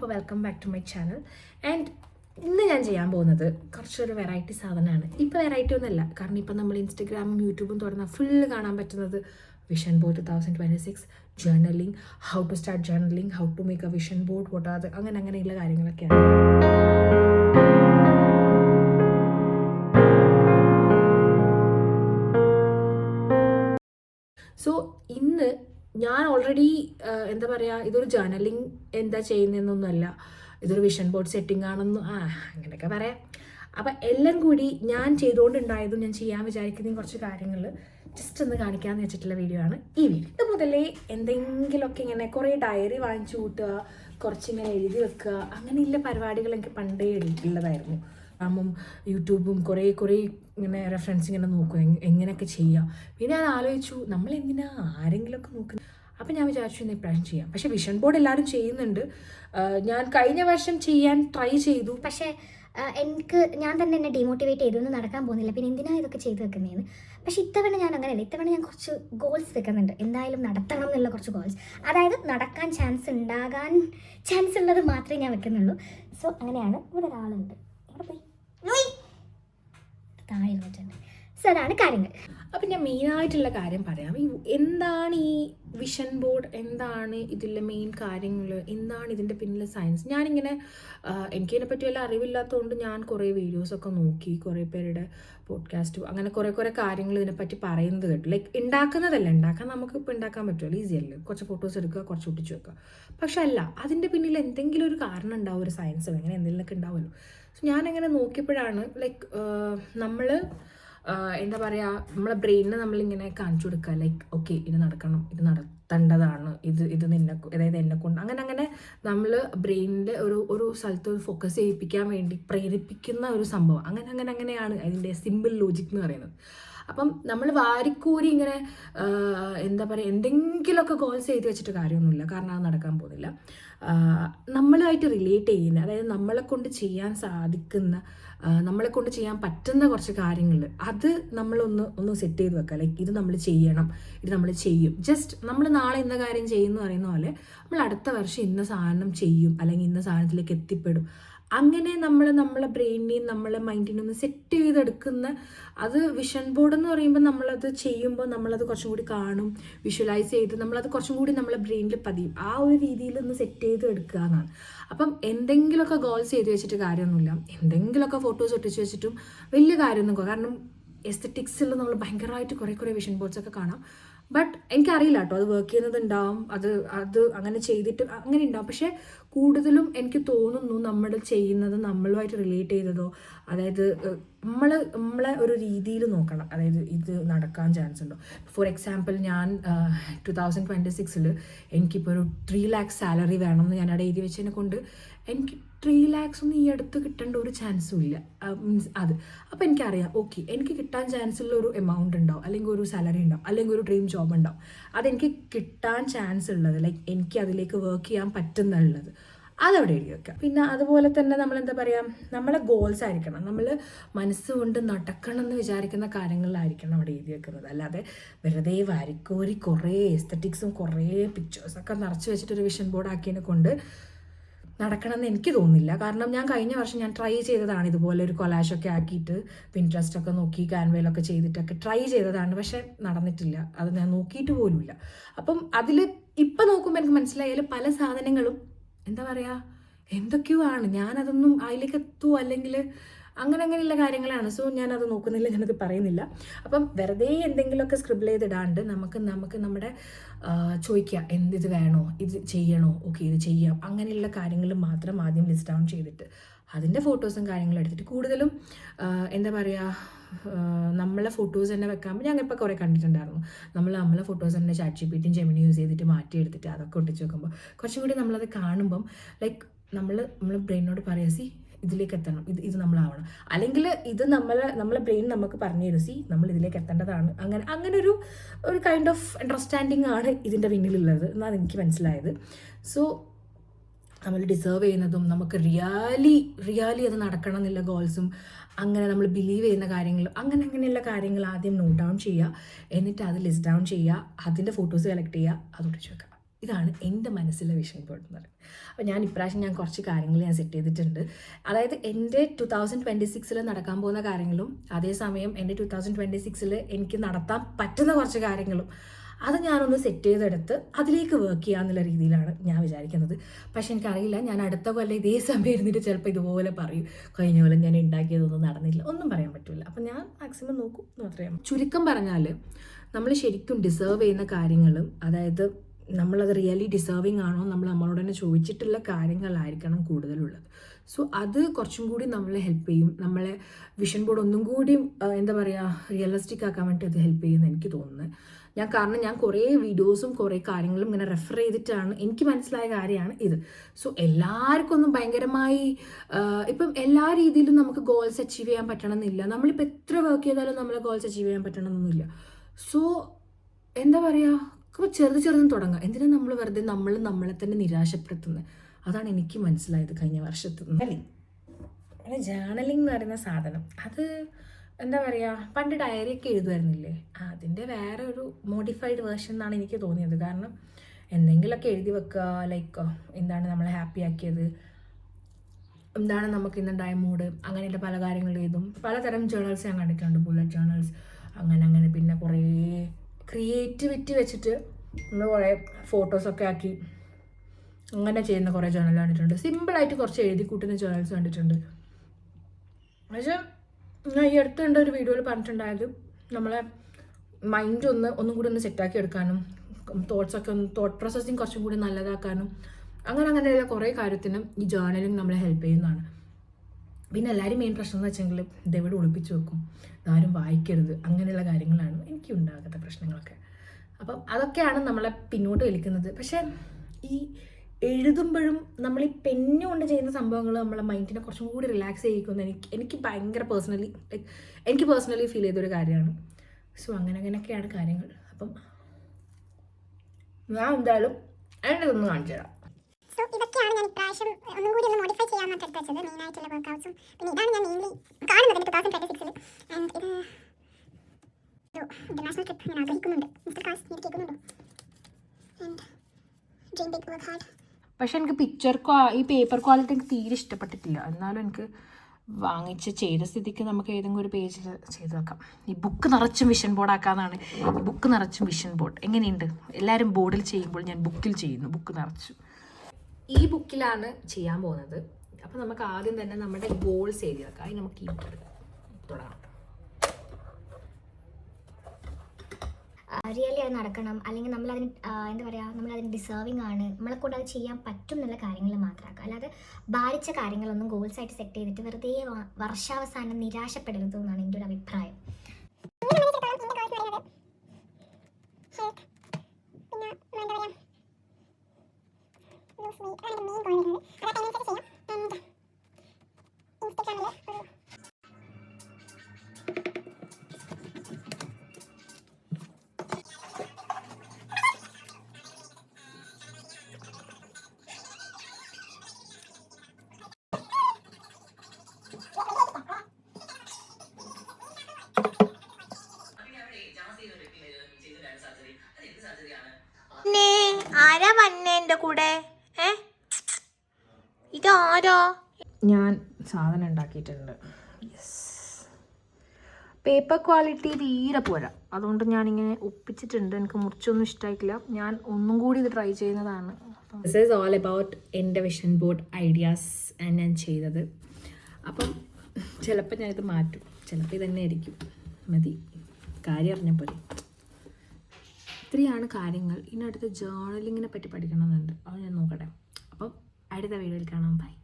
അപ്പോൾ welcome back to my channel and ഇന്ന് ഞാൻ ചെയ്യാൻ പോകുന്നത് കുറച്ചൊരു വെറൈറ്റി സാധനമാണ്. ഇപ്പോൾ വെറൈറ്റി ഒന്നുമല്ല. കാരണം ഇപ്പം നമ്മൾ ഇൻസ്റ്റഗ്രാമും യൂട്യൂബും തുറന്നാൽ ഫുള്ള് കാണാൻ പറ്റുന്നത് vision board two thousand twenty six journaling how to start journaling how to make a vision board വോട്ടാത് അങ്ങനെ അങ്ങനെയുള്ള കാര്യങ്ങളൊക്കെയാണ്. എന്താ പറയുക ഇതൊരു ജേണലിങ് എന്താ ചെയ്യുന്നതെന്നൊന്നുമല്ല. ഇതൊരു വിഷൻ ബോർഡ് സെറ്റിംഗ് ആണെന്ന് ആ അങ്ങനെയൊക്കെ പറയാം. അപ്പം എല്ലാം കൂടി ഞാൻ ചെയ്തുകൊണ്ടുണ്ടായതും ഞാൻ ചെയ്യാൻ വിചാരിക്കുന്ന കുറച്ച് കാര്യങ്ങൾ ജസ്റ്റ് ഒന്ന് കാണിക്കാമെന്ന് വെച്ചിട്ടുള്ള വീഡിയോ ആണ് ഈ വീഡിയോ ഇത് മുതലേ എന്തെങ്കിലുമൊക്കെ ഇങ്ങനെ കുറേ ഡയറി വാങ്ങിച്ചു കൂട്ടുക കുറച്ചിങ്ങനെ എഴുതി വെക്കുക അങ്ങനെയുള്ള പരിപാടികൾ എനിക്ക് പണ്ടേ ഉള്ളതായിരുന്നു. അമ്മും യൂട്യൂബും കുറേ കുറേ ഇങ്ങനെ റെഫറൻസ് ഇങ്ങനെ നോക്കും എങ്- എങ്ങനെയൊക്കെ ചെയ്യുക പിന്നെ ഞാൻ ആലോചിച്ചു നമ്മൾ എന്തിനാ ആരെങ്കിലുമൊക്കെ നോക്കുന്നത് അപ്പം ഞാൻ വിചാരിച്ചു ഇന്ന് ഇപ്രാവശ്യം ചെയ്യാം. പക്ഷേ വിഷൻ ബോർഡ് എല്ലാവരും ചെയ്യുന്നുണ്ട്. ഞാൻ കഴിഞ്ഞ വർഷം ചെയ്യാൻ ട്രൈ ചെയ്തു. പക്ഷേ എനിക്ക് ഞാൻ തന്നെ എന്നെ ഡിമോട്ടിവേറ്റ് ചെയ്തൊന്നും നടക്കാൻ പോകുന്നില്ല. പിന്നെ എന്തിനാ ഇതൊക്കെ ചെയ്തു വെക്കുന്നതെന്ന് പക്ഷേ ഇത്തവണ ഞാൻ അങ്ങനെയല്ല. ഇത്തവണ ഞാൻ കുറച്ച് ഗോൾസ് വെക്കുന്നുണ്ട്. എന്തായാലും നടത്തണം എന്നുള്ള കുറച്ച് ഗോൾസ് അതായത് നടക്കാൻ ചാൻസ് ഉണ്ടാകാൻ ചാൻസ് ഉള്ളത് മാത്രമേ ഞാൻ വെക്കുന്നുള്ളൂ. സോ അങ്ങനെയാണ് ഇവിടെ ഒരാളുണ്ട്. പോയി. താഴെ ഇരുന്നിട്ടുണ്ട്. സോ അതാണ് കാര്യങ്ങൾ. അപ്പം ഞാൻ മെയിനായിട്ടുള്ള കാര്യം പറയാം. എന്താണ് ഈ വിഷൻ ബോർഡ് എന്താണ് ഇതിലെ മെയിൻ കാര്യങ്ങൾ എന്താണ് ഇതിന്റെ പിന്നിലെ സയൻസ് ഞാനിങ്ങനെ എനിക്കതിനെ എനിക്കിതിനെ പറ്റി വല്ല അറിവില്ലാത്തതുകൊണ്ട് ഞാൻ കുറേ വീഡിയോസൊക്കെ നോക്കി കുറേ പേരുടെ പോഡ്കാസ്റ്റ് അങ്ങനെ കുറേ കുറേ കാര്യങ്ങൾ ഇതിനെപ്പറ്റി പറയുന്നത് കേട്ടു. ലൈക്ക് ഉണ്ടാക്കുന്നതല്ല ഉണ്ടാക്കാൻ നമുക്ക് ഇപ്പോൾ ഉണ്ടാക്കാൻ പറ്റുമല്ലോ ഈസി അല്ലേ? കുറച്ച് ഫോട്ടോസ് എടുക്കുക കുറച്ച് ഒട്ടിച്ച് വെക്കുക. പക്ഷെ അല്ല അതിന്റെ പിന്നിൽ എന്തെങ്കിലും ഒരു കാരണം ഉണ്ടാവും ഒരു സയൻസ് അങ്ങനെ എന്തെങ്കിലുമൊക്കെ ഉണ്ടാവുമല്ലോ. സോ ഞാനങ്ങനെ നോക്കിയപ്പോഴാണ് ലൈക്ക് നമ്മൾ എന്താ പറയുക നമ്മളെ ബ്രെയിനിനെ നമ്മളിങ്ങനെ കാണിച്ചു കൊടുക്കുക ലൈക്ക് ഓക്കെ ഇത് നടക്കണം ഇത് നടത്തേണ്ടതാണ് ഇത് ഇത് നിന്നെ അതായത് എന്നെ കൊണ്ട്. അങ്ങനെ അങ്ങനെ നമ്മൾ ബ്രെയിനിന്റെ ഒരു ഒരു സ്ഥലത്ത് ഒരു ഫോക്കസ് ചെയ്യിപ്പിക്കാൻ വേണ്ടി പ്രേരിപ്പിക്കുന്ന ഒരു സംഭവം. അങ്ങനെ അങ്ങനെ അങ്ങനെയാണ് അതിന്റെ സിമ്പിൾ ലോജിക് എന്ന് പറയുന്നത്. അപ്പം നമ്മൾ വാരിക്കൂരി ഇങ്ങനെ എന്താ പറയുക എന്തെങ്കിലുമൊക്കെ ഗോൾസ് ചെയ്ത് വെച്ചിട്ട് കാര്യമൊന്നുമില്ല കാരണം അത് നടക്കാൻ പോകുന്നില്ല. നമ്മളുമായിട്ട് റിലേറ്റ് ചെയ്യുന്ന അതായത് നമ്മളെ കൊണ്ട് ചെയ്യാൻ സാധിക്കുന്ന നമ്മളെ കൊണ്ട് ചെയ്യാൻ പറ്റുന്ന കുറച്ച് കാര്യങ്ങൾ അത് നമ്മളൊന്ന് ഒന്ന് സെറ്റ് ചെയ്ത് വെക്കുക. ലൈക്ക് ഇത് നമ്മൾ ചെയ്യണം ഇത് നമ്മൾ ചെയ്യും. ജസ്റ്റ് നമ്മൾ നാളെ ഇന്ന കാര്യം ചെയ്യുന്ന പറയുന്ന പോലെ നമ്മൾ അടുത്ത വർഷം ഇന്ന സാധനം ചെയ്യും അല്ലെങ്കിൽ ഇന്ന സാധനത്തിലേക്ക് എത്തിപ്പെടും. അങ്ങനെ നമ്മൾ നമ്മളെ ബ്രെയിനിനെയും നമ്മളെ മൈൻഡിനെയും ഒന്ന് സെറ്റ് ചെയ്തെടുക്കുന്ന അത് വിഷൻ ബോർഡ് എന്ന് പറയുമ്പോൾ നമ്മളത് ചെയ്യുമ്പോൾ നമ്മളത് കുറച്ചും കൂടി കാണും വിഷ്വലൈസ് ചെയ്ത് നമ്മളത് കുറച്ചും കൂടി നമ്മളെ ബ്രെയിനിൽ പതിയും. ആ ഒരു രീതിയിൽ ഒന്ന് സെറ്റ് ചെയ്ത് എടുക്കുക എന്നാണ്. അപ്പം എന്തെങ്കിലുമൊക്കെ ഗോൾസ് ചെയ്ത് വെച്ചിട്ട് കാര്യമൊന്നുമില്ല. എന്തെങ്കിലുമൊക്കെ ഫോട്ടോസ് ഒട്ടിച്ച് വെച്ചിട്ടും വലിയ കാര്യമൊന്നും കാരണം എസ്തറ്റിക്സിൽ നമ്മൾ ഭയങ്കരമായിട്ട് കുറേ കുറേ വിഷൻ ബോർഡ്സ് ഒക്കെ കാണാം. ബട്ട് എനിക്കറിയില്ല കേട്ടോ. അത് വർക്ക് ചെയ്യുന്നത് ഉണ്ടാവും. അത് അത് അങ്ങനെ ചെയ്തിട്ട് അങ്ങനെ ഉണ്ടാവും. പക്ഷേ കൂടുതലും എനിക്ക് തോന്നുന്നു നമ്മൾ ചെയ്യുന്നത് നമ്മളുമായിട്ട് റിലേറ്റ് ചെയ്തതോ അതായത് നമ്മൾ നമ്മളെ ഒരു രീതിയിൽ നോക്കണം. അതായത് ഇത് നടക്കാൻ ചാൻസ് ഉണ്ടോ? ഫോർ എക്സാമ്പിൾ ഞാൻ ടു തൗസൻഡ് ട്വന്റി സിക്സിൽ എനിക്കിപ്പോൾ ഒരു ത്രീ ലാക്സ് സാലറി വേണമെന്ന് ഞാൻ അവിടെ എഴുതി വെച്ചതിനെ കൊണ്ട് എനിക്ക് ത്രീ ലാക്സ് ഒന്നും ഈ അടുത്ത് കിട്ടേണ്ട ഒരു ചാൻസും ഇല്ല. മീൻസ് അത്. അപ്പോൾ എനിക്കറിയാം ഓക്കെ എനിക്ക് കിട്ടാൻ ചാൻസ് ഉള്ള ഒരു എമൗണ്ട് ഉണ്ടാവും അല്ലെങ്കിൽ ഒരു സാലറി ഉണ്ടാവും അല്ലെങ്കിൽ ഒരു ഡ്രീം ജോബ് ഉണ്ടാവും അതെനിക്ക് കിട്ടാൻ ചാൻസ് ഉള്ളത് ലൈക്ക് എനിക്ക് അതിലേക്ക് വർക്ക് ചെയ്യാൻ പറ്റുന്നുള്ളത് അതവിടെ എഴുതി വെക്കുക. പിന്നെ അതുപോലെ തന്നെ നമ്മൾ എന്താ പറയുക നമ്മളെ ഗോൾസ് ആയിരിക്കണം. നമ്മൾ മനസ്സുകൊണ്ട് നടക്കണം എന്ന് വിചാരിക്കുന്ന കാര്യങ്ങളിലായിരിക്കണം അവിടെ എഴുതി വെക്കുന്നത്. അല്ലാതെ വെറുതെ വാരിക്കോരി കുറേ എസ്തറ്റിക്സും കുറേ പിക്ചേഴ്സൊക്കെ നിറച്ച് വെച്ചിട്ടൊരു വിഷൻ ബോർഡ് ആക്കിയതിനെ കൊണ്ട് നടക്കണമെന്ന് എനിക്ക് തോന്നുന്നില്ല. കാരണം ഞാൻ കഴിഞ്ഞ വർഷം ഞാൻ ട്രൈ ചെയ്തതാണ് ഇതുപോലെ ഒരു കൊലാഷൊക്കെ ആക്കിയിട്ട് പിൻട്രസ്റ്റ് ഒക്കെ നോക്കി ക്യാൻവയിലൊക്കെ ചെയ്തിട്ടൊക്കെ ട്രൈ ചെയ്തതാണ്. പക്ഷെ നടന്നിട്ടില്ല. അത് ഞാൻ നോക്കിയിട്ട് പോലുമില്ല. അപ്പം അതിൽ ഇപ്പം നോക്കുമ്പോൾ എനിക്ക് മനസ്സിലായാലും പല സാധനങ്ങളും എന്താ പറയുക എന്തൊക്കെയോ ആണ് ഞാനതൊന്നും അതിലേക്ക് എത്തുമോ അല്ലെങ്കിൽ അങ്ങനെ അങ്ങനെയുള്ള കാര്യങ്ങളാണ്. സോ ഞാനത് നോക്കുന്നില്ല ഞാനത് പറയുന്നില്ല. അപ്പം വെറുതെ എന്തെങ്കിലുമൊക്കെ സ്ക്രിബിൾ ചെയ്തിടാണ്ട് നമുക്ക് നമുക്ക് നമ്മുടെ ചോദിക്കുക എന്ത് ഇത് വേണോ? ഇത് ചെയ്യണോ? ഓക്കെ ഇത് ചെയ്യാം. അങ്ങനെയുള്ള കാര്യങ്ങൾ മാത്രം ആദ്യം ലിസ്റ്റ് ഡൗൺ ചെയ്തിട്ട് അതിന്റെ ഫോട്ടോസും കാര്യങ്ങളും എടുത്തിട്ട് കൂടുതലും എന്താ പറയുക നമ്മളെ ഫോട്ടോസ് തന്നെ വെക്കാൻ ഞാൻ ഇപ്പോൾ കുറേ കണ്ടിട്ടുണ്ടായിരുന്നു. നമ്മൾ നമ്മളെ ഫോട്ടോസ് തന്നെ ചാറ്റ് ജി ജെമിനി യൂസ് ചെയ്തിട്ട് മാറ്റി എടുത്തിട്ട് അതൊക്കെ ഒട്ടിച്ച് വെക്കുമ്പോൾ കുറച്ചും കൂടി നമ്മളത് കാണുമ്പം ലൈക്ക് നമ്മൾ നമ്മൾ ബ്രെയിനോട് പറയാ സി ഇതിലേക്ക് എത്തണം. ഇത് ഇത് നമ്മളാവണം. അല്ലെങ്കിൽ ഇത് നമ്മളെ നമ്മളെ ബ്രെയിൻ നമുക്ക് പറഞ്ഞു തരും സി നമ്മൾ ഇതിലേക്ക് എത്തേണ്ടതാണ്. അങ്ങനെ അങ്ങനെ ഒരു ഒരു കൈൻഡ് ഓഫ് അണ്ടർസ്റ്റാൻഡിങ് ആണ് ഇതിന്റെ പിന്നിലുള്ളത് എന്നാണ് എനിക്ക് മനസ്സിലായത്. സോ നമ്മൾ ഡിസേർവ് ചെയ്യുന്നതും നമുക്ക് റിയാലി റിയാലി അത് നടക്കണം എന്നുള്ള ഗോൾസും അങ്ങനെ നമ്മൾ ബിലീവ് ചെയ്യുന്ന കാര്യങ്ങളും അങ്ങനെ അങ്ങനെയുള്ള കാര്യങ്ങൾ ആദ്യം നോട്ട് ഡൗൺ ചെയ്യുക. എന്നിട്ട് അത് ലിസ്റ്റ് ഡൗൺ ചെയ്യുക. അതിന്റെ ഫോട്ടോസ് കളക്ട് ചെയ്യുക. അത് ഒട്ടിച്ച് വെക്കുക. ഇതാണ് എന്റെ മനസ്സിലെ വിഷൻ ബോർഡ് എന്ന് പറയുന്നത്. അപ്പോൾ ഞാൻ ഇപ്രാവശ്യം ഞാൻ കുറച്ച് കാര്യങ്ങൾ ഞാൻ സെറ്റ് ചെയ്തിട്ടുണ്ട്. അതായത് എന്റെ ടു തൗസൻഡ് ട്വന്റി സിക്സിൽ നടക്കാൻ പോകുന്ന കാര്യങ്ങളും അതേസമയം എന്റെ ടു തൗസൻഡ് ട്വന്റി സിക്സിൽ എനിക്ക് നടത്താൻ പറ്റുന്ന കുറച്ച് കാര്യങ്ങളും അത് ഞാനൊന്ന് സെറ്റ് ചെയ്തെടുത്ത് അതിലേക്ക് വർക്ക് ചെയ്യാന്നുള്ള രീതിയിലാണ് ഞാൻ വിചാരിക്കുന്നത്. പക്ഷെ എനിക്കറിയില്ല ഞാൻ അടുത്ത കൊല്ലം ഇതേ സമയം ഇരുന്നിട്ട് ചിലപ്പോൾ ഇതുപോലെ പറയും. കഴിഞ്ഞ കൊല്ലം ഞാൻ ഉണ്ടാക്കിയതൊന്നും നടന്നില്ല. ഒന്നും പറയാൻ പറ്റില്ല അപ്പം ഞാൻ മാക്സിമം നോക്കും എന്ന് മാത്രമേ ചുരുക്കം പറഞ്ഞാൽ നമ്മൾ ശരിക്കും ഡിസേർവ് ചെയ്യുന്ന കാര്യങ്ങളും അതായത് നമ്മളത് റിയലി ഡിസേർവിങ് ആണോ നമ്മൾ നമ്മളോട് തന്നെ ചോദിച്ചിട്ടുള്ള കാര്യങ്ങളായിരിക്കണം കൂടുതലുള്ളത്. സോ അത് കുറച്ചും കൂടി നമ്മളെ ഹെൽപ്പ് ചെയ്യും. നമ്മളെ വിഷൻ ബോർഡ് ഒന്നും കൂടി എന്താ പറയുക റിയലിസ്റ്റിക് ആക്കാൻ വേണ്ടി അത് ഹെൽപ്പ് ചെയ്യുമെന്ന് എനിക്ക് തോന്നുന്നത് ഞാൻ കാരണം ഞാൻ കുറേ വീഡിയോസും കുറേ കാര്യങ്ങളും ഇങ്ങനെ റെഫർ ചെയ്തിട്ടാണ്. എനിക്ക് മനസ്സിലായ കാര്യമാണ് ഇത്. സോ എല്ലാവർക്കും ഒന്നും ഭയങ്കരമായി ഇപ്പം എല്ലാ രീതിയിലും നമുക്ക് ഗോൾസ് അച്ചീവ് ചെയ്യാൻ പറ്റണമെന്നില്ല. നമ്മളിപ്പോൾ എത്ര വർക്ക് ചെയ്താലും നമ്മളെ ഗോൾസ് അച്ചീവ് ചെയ്യാൻ പറ്റണമെന്നൊന്നുമില്ല. സോ എന്താ പറയുക ഇപ്പോൾ ചെറുത് ചെറുതും തുടങ്ങാം. എന്തിനാണ് നമ്മൾ വെറുതെ നമ്മൾ നമ്മളെ തന്നെ നിരാശപ്പെടുത്തുന്നത് അതാണ് എനിക്ക് മനസ്സിലായത് കഴിഞ്ഞ വർഷത്തിൽ ജേണലിംഗ് എന്ന് പറയുന്ന സാധനം അത് എന്താ പറയുക പണ്ട് ഡയറി ഒക്കെ എഴുതുമായിരുന്നില്ലേ? അതിന്റെ വേറെ ഒരു മോഡിഫൈഡ് വേർഷൻ എന്നാണ് എനിക്ക് തോന്നിയത്. കാരണം എന്തെങ്കിലുമൊക്കെ എഴുതി വെക്കുക ലൈക്ക് എന്താണ് നമ്മളെ ഹാപ്പി ആക്കിയത് എന്താണ് നമുക്ക് ഇന്നുണ്ടായ മൂഡ് അങ്ങനെയുള്ള പല കാര്യങ്ങൾ എഴുതും. പലതരം ജേണൽസ് ഞാൻ കണ്ടിട്ടുണ്ട്. ബുള്ളറ്റ് ജേണൽസ് അങ്ങനെ അങ്ങനെ പിന്നെ കുറേ ക്രിയേറ്റിവിറ്റി വെച്ചിട്ട് നമ്മൾ കുറേ ഫോട്ടോസൊക്കെ ആക്കി അങ്ങനെ ചെയ്യുന്ന കുറേ ജേണൽ കണ്ടിട്ടുണ്ട്. സിമ്പിളായിട്ട് കുറച്ച് എഴുതി കൂട്ടുന്ന ജേണൽസ് കണ്ടിട്ടുണ്ട്. പക്ഷേ ഞാൻ ഈ അടുത്ത് കണ്ട ഒരു വീഡിയോയിൽ പറഞ്ഞിട്ടുണ്ടായത് നമ്മളെ മൈൻഡ് ഒന്ന് ഒന്നും കൂടി ഒന്ന് സെറ്റാക്കി എടുക്കാനും തോട്ട്സ് ഒക്കെ ഒന്ന് തോട്ട് പ്രോസസ്സിങ് കുറച്ചും കൂടി നല്ലതാക്കാനും അങ്ങനെ അങ്ങനെയുള്ള കുറേ കാര്യത്തിനും ഈ ജേർണലിങ് നമ്മളെ ഹെൽപ്പ് ചെയ്യുന്നതാണ്. പിന്നെ എല്ലാവരും മെയിൻ പ്രശ്നം എന്ന് വെച്ചെങ്കിൽ ഇതെവിടെ ഒളിപ്പിച്ച് വെക്കും. ഇതാരും വായിക്കരുത്. അങ്ങനെയുള്ള കാര്യങ്ങളാണ് എനിക്ക് ഉണ്ടാകാത്ത പ്രശ്നങ്ങളൊക്കെ. അപ്പം അതൊക്കെയാണ് നമ്മളെ പിന്നോട്ട് വലിക്കുന്നത്. പക്ഷേ ഈ എഴുതുമ്പോഴും നമ്മൾ ഈ പെന്നു കൊണ്ട് ചെയ്യുന്ന സംഭവങ്ങൾ നമ്മളെ മൈൻഡിനെ കുറച്ചും കൂടി റിലാക്സ് ചെയ്യിക്കുമെന്ന് എനിക്ക് എനിക്ക് ഭയങ്കര പേഴ്സണലി ലൈക്ക് എനിക്ക് പേഴ്സണലി ഫീൽ ചെയ്തൊരു കാര്യമാണ്. സോ അങ്ങനെ അങ്ങനെയൊക്കെയാണ് കാര്യങ്ങൾ. അപ്പം ഞാൻ എന്തായാലും എന്റെ ഇതൊന്ന് കാണിച്ചു തരാം. ഇതൊക്കെയാണ് ഞാൻ ഇപ്രാവശ്യം ഒന്നും കൂടി ഒന്ന് മോഡിഫൈ ചെയ്യാൻ എടുത്ത് വെച്ചത് മെയിൻ ആയിട്ടുള്ള വർക്കൗട്ട്സും പിന്നെ ഇതാണ് ഞാൻ മെയിൻലി കാണുന്നത് ടു തൗസൻഡ് ട്വന്റി സിക്സിൽ ആൻഡ് ഇത് ഇന്റർനാഷണൽ ട്രിപ്പ് ഞാൻ ആഗ്രഹിക്കുന്നുണ്ട്. മിസ്റ്റർ കാസ് എനിക്ക് കേൾക്കുന്നുണ്ടോ? And dream big work hard പക്ഷെ എനിക്ക് പിക്ചർ ഈ പേപ്പർ ക്വാളിറ്റി എനിക്ക് തീരെ ഇഷ്ടപ്പെട്ടിട്ടില്ല. എന്നാലും എനിക്ക് വാങ്ങിച്ച് ചെയ്ത സ്ഥിതിക്ക് നമുക്ക് ഏതെങ്കിലും ഒരു പേജിൽ ചെയ്തു വെക്കാം. ഈ ബുക്ക് നിറച്ചും വിഷൻ ബോർഡ് ആക്കാന്നാണ്. ഈ ബുക്ക് നിറച്ചും വിഷൻ ബോർഡ് എങ്ങനെയുണ്ട്? എല്ലാവരും ബോർഡിൽ ചെയ്യുമ്പോൾ ഞാൻ ബുക്കിൽ ചെയ്യുന്നു. ബുക്ക് നിറച്ചു. ഈ ബുക്കിലാണ് ചെയ്യാൻ പോകുന്നത്. അപ്പോൾ നമുക്ക് ആദ്യം തന്നെ നമ്മുടെ ഗോൾസ് എഴുതി വെക്കാം. അതിന് നമുക്ക് ഈ. തുടങ്ങാം. റിയലി അത് നടക്കണം. അല്ലെങ്കിൽ നമ്മൾ അതിന് എന്താ പറയുക നമ്മൾ അതിന് ഡിസേർവിംഗ് ആണ്. നമ്മളെ കൊണ്ട് അത് ചെയ്യാൻ പറ്റും എന്നുള്ള കാര്യങ്ങൾ മാത്രമാക്കുക. അല്ലാതെ ഭാരിച്ച കാര്യങ്ങളൊന്നും ഗോൾസ് ആയിട്ട് സെറ്റ് ചെയ്തിട്ട് വെറുതെ വർഷാവസാനം നിരാശപ്പെടരുത് എന്നാണ് എന്റെ ഒരു അഭിപ്രായം. പിന്നെ ഞാൻ സാധനം ഉണ്ടാക്കിയിട്ടുണ്ട്. യെസ് പേപ്പർ ക്വാളിറ്റി തീരെ പോരാ. അതുകൊണ്ട് ഞാനിങ്ങനെ ഒപ്പിച്ചിട്ടുണ്ട്. എനിക്ക് മുറിച്ചൊന്നും ഇഷ്ടമായിട്ടില്ല ഞാൻ ഒന്നും കൂടി ഇത് ട്രൈ ചെയ്യുന്നതാണ്. ദിസ് ഈസ് ഓൾ അബൌട്ട് എന്റെ വിഷൻ ബോർഡ് ഐഡിയാസ് ഞാൻ ചെയ്തത്. അപ്പം ചിലപ്പോൾ ഞാനിത് മാറ്റും. ചിലപ്പോൾ ഇത് തന്നെ ആയിരിക്കും. മതി. കാര്യം അറിഞ്ഞ പോലെ ഇത്രയാണ് കാര്യങ്ങൾ. ഇനി അടുത്ത ജേർണലിങ്ങിനെ പറ്റി പഠിക്കണമെന്നുണ്ട്. അത് ഞാൻ നോക്കട്ടെ. അപ്പം അടുത്ത വീഡിയോയിൽ കാണാം. ബൈ